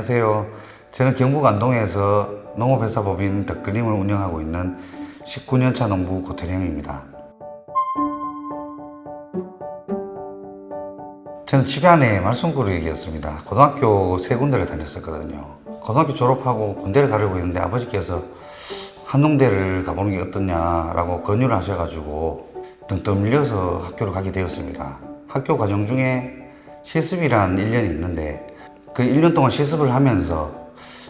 안녕하세요. 저는 경북 안동에서 농업회사 법인 덕글림을 운영하고 있는 19년차 농부 고태령입니다. 저는 집안의 말썽꾸러기였습니다. 고등학교 세 군데를 다녔었거든요. 고등학교 졸업하고 군대를 가려고 했는데 아버지께서 한농대를 가보는 게 어떠냐라고 권유를 하셔가지고 등등 밀려서 학교를 가게 되었습니다. 학교 과정 중에 실습이란 1년이 있는데 그 1년 동안 실습을 하면서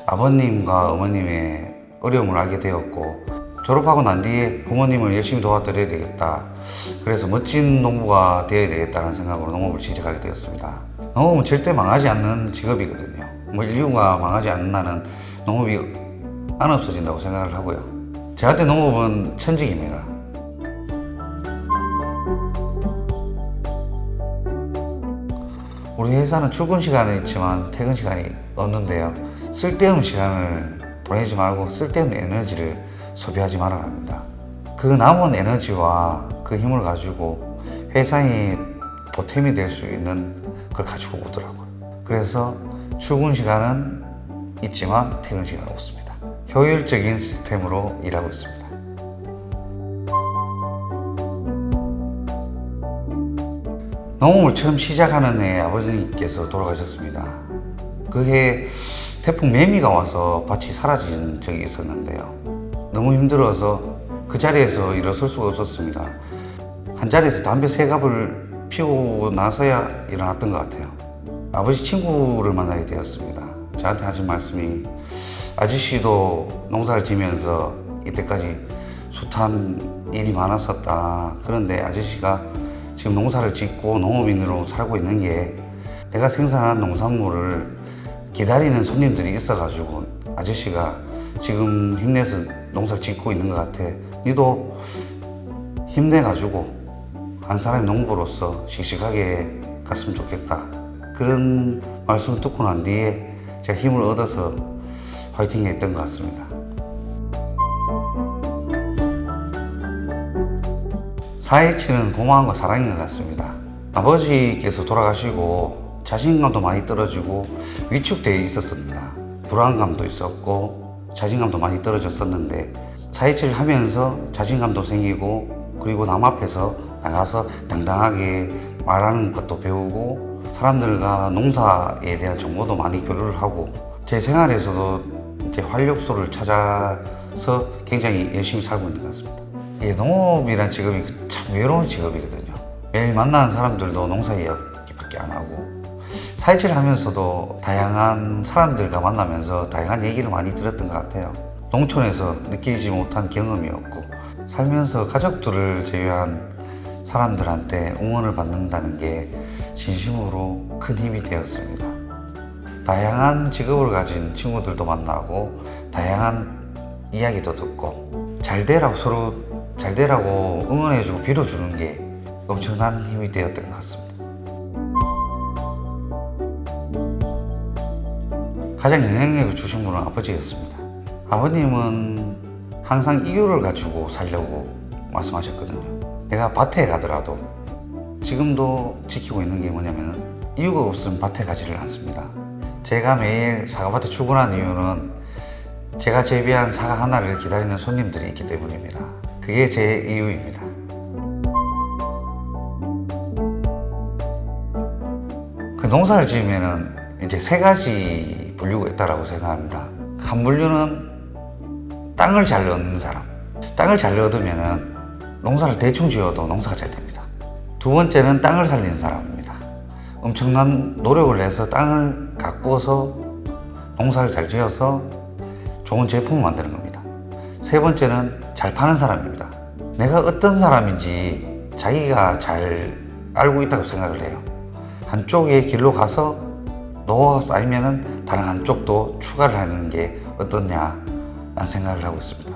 아버님과 어머님의 어려움을 알게 되었고 졸업하고 난 뒤에 부모님을 열심히 도와드려야 되겠다. 그래서 멋진 농부가 되어야 되겠다는 생각으로 농업을 시작하게 되었습니다. 농업은 절대 망하지 않는 직업이거든요. 뭐 인류가 망하지 않는 한은 농업이 안 없어진다고 생각을 하고요. 저한테 농업은 천직입니다. 우리 회사는 출근 시간은 있지만 퇴근 시간이 없는데요. 쓸데없는 시간을 보내지 말고 쓸데없는 에너지를 소비하지 말아야 합니다. 그 남은 에너지와 그 힘을 가지고 회사의 보탬이 될 수 있는 걸 가지고 오더라고요. 그래서 출근 시간은 있지만 퇴근 시간은 없습니다. 효율적인 시스템으로 일하고 있습니다. 농업을 처음 시작하는 해 아버지께서 돌아가셨습니다. 그해 태풍 매미가 와서 밭이 사라진 적이 있었는데요. 너무 힘들어서 그 자리에서 일어설 수가 없었습니다. 한 자리에서 담배 세 갑을 피우고 나서야 일어났던 것 같아요. 아버지 친구를 만나게 되었습니다. 저한테 하신 말씀이 아저씨도 농사를 지면서 이때까지 숱한 일이 많았었다. 그런데 아저씨가 지금 농사를 짓고 농업인으로 살고 있는 게 내가 생산한 농산물을 기다리는 손님들이 있어가지고 아저씨가 지금 힘내서 농사를 짓고 있는 것 같아. 니도 힘내가지고 한 사람의 농부로서 씩씩하게 갔으면 좋겠다. 그런 말씀을 듣고 난 뒤에 제가 힘을 얻어서 화이팅 했던 것 같습니다. 사회치는 고마움과 사랑인 것 같습니다. 아버지께서 돌아가시고 자신감도 많이 떨어지고 위축되어 있었습니다. 불안감도 있었고 자신감도 많이 떨어졌었는데 사회치를 하면서 자신감도 생기고 그리고 남 앞에서 나가서 당당하게 말하는 것도 배우고 사람들과 농사에 대한 정보도 많이 교류를 하고 제 생활에서도 이제 활력소를 찾아서 굉장히 열심히 살고 있는 것 같습니다. 이 농업이란 직업이 참 외로운 직업이거든요. 매일 만나는 사람들도 농사 이야기밖에 안 하고 사회치를 하면서도 다양한 사람들과 만나면서 다양한 얘기를 많이 들었던 것 같아요. 농촌에서 느끼지 못한 경험이었고 살면서 가족들을 제외한 사람들한테 응원을 받는다는 게 진심으로 큰 힘이 되었습니다. 다양한 직업을 가진 친구들도 만나고 다양한 이야기도 듣고 잘 되라고 서로 잘 되라고 응원해주고 빌어주는 게 엄청난 힘이 되었던 것 같습니다. 가장 영향력을 주신 분은 아버지였습니다. 아버님은 항상 이유를 가지고 살려고 말씀하셨거든요. 내가 밭에 가더라도 지금도 지키고 있는 게 뭐냐면 이유가 없으면 밭에 가지를 않습니다. 제가 매일 사과밭에 출근하는 이유는 제가 재배한 사과 하나를 기다리는 손님들이 있기 때문입니다. 그게 제 이유입니다. 그 농사를 지으면은 이제 세 가지 분류가 있다라고 생각합니다. 한 분류는 땅을 잘 얻는 사람. 땅을 잘 얻으면은 농사를 대충 지어도 농사가 잘 됩니다. 두 번째는 땅을 살리는 사람입니다. 엄청난 노력을 해서 땅을 가꾸어서 농사를 잘 지어서 좋은 제품을 만드는 겁니다. 세 번째는 잘 파는 사람입니다. 내가 어떤 사람인지 자기가 잘 알고 있다고 생각을 해요. 한쪽의 길로 가서 노하우가 쌓이면은 다른 한쪽도 추가를 하는 게 어떻냐라는 생각을 하고 있습니다.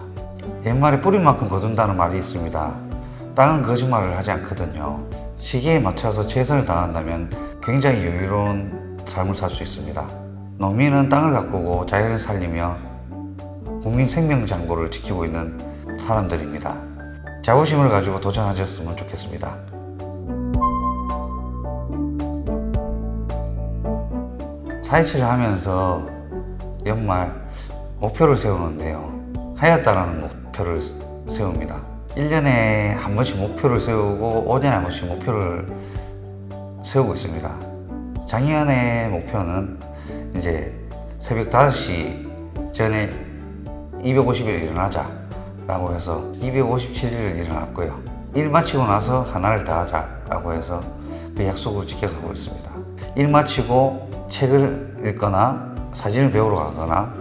옛말에 뿌리만큼 거둔다는 말이 있습니다. 땅은 거짓말을 하지 않거든요. 시기에 맞춰서 최선을 다한다면 굉장히 여유로운 삶을 살 수 있습니다. 농민은 땅을 가꾸고 자연을 살리며 국민 생명 장고를 지키고 있는 사람들입니다. 자부심을 가지고 도전하셨으면 좋겠습니다. 사회치를 하면서 연말 목표를 세우는데요. 하였다라는 목표를 세웁니다. 1년에 한 번씩 목표를 세우고 5년에 한 번씩 목표를 세우고 있습니다. 작년의 목표는 이제 새벽 5시 전에 250일 일어나자 라고 해서 257일 일어났고요. 일 마치고 나서 하나를 더 하자 라고 해서 그 약속을 지켜가고 있습니다. 일 마치고 책을 읽거나 사진을 배우러 가거나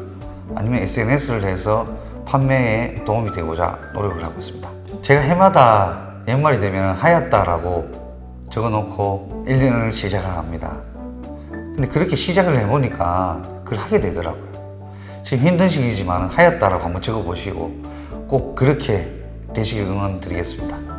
아니면 SNS를 해서 판매에 도움이 되고자 노력을 하고 있습니다. 제가 해마다 연말이 되면 하였다라고 적어놓고 1년을 시작을 합니다. 근데 그렇게 시작을 해보니까 그걸 하게 되더라고요. 지금 힘든 시기지만 하였다라고 한번 적어보시고 꼭 그렇게 되시길 응원드리겠습니다.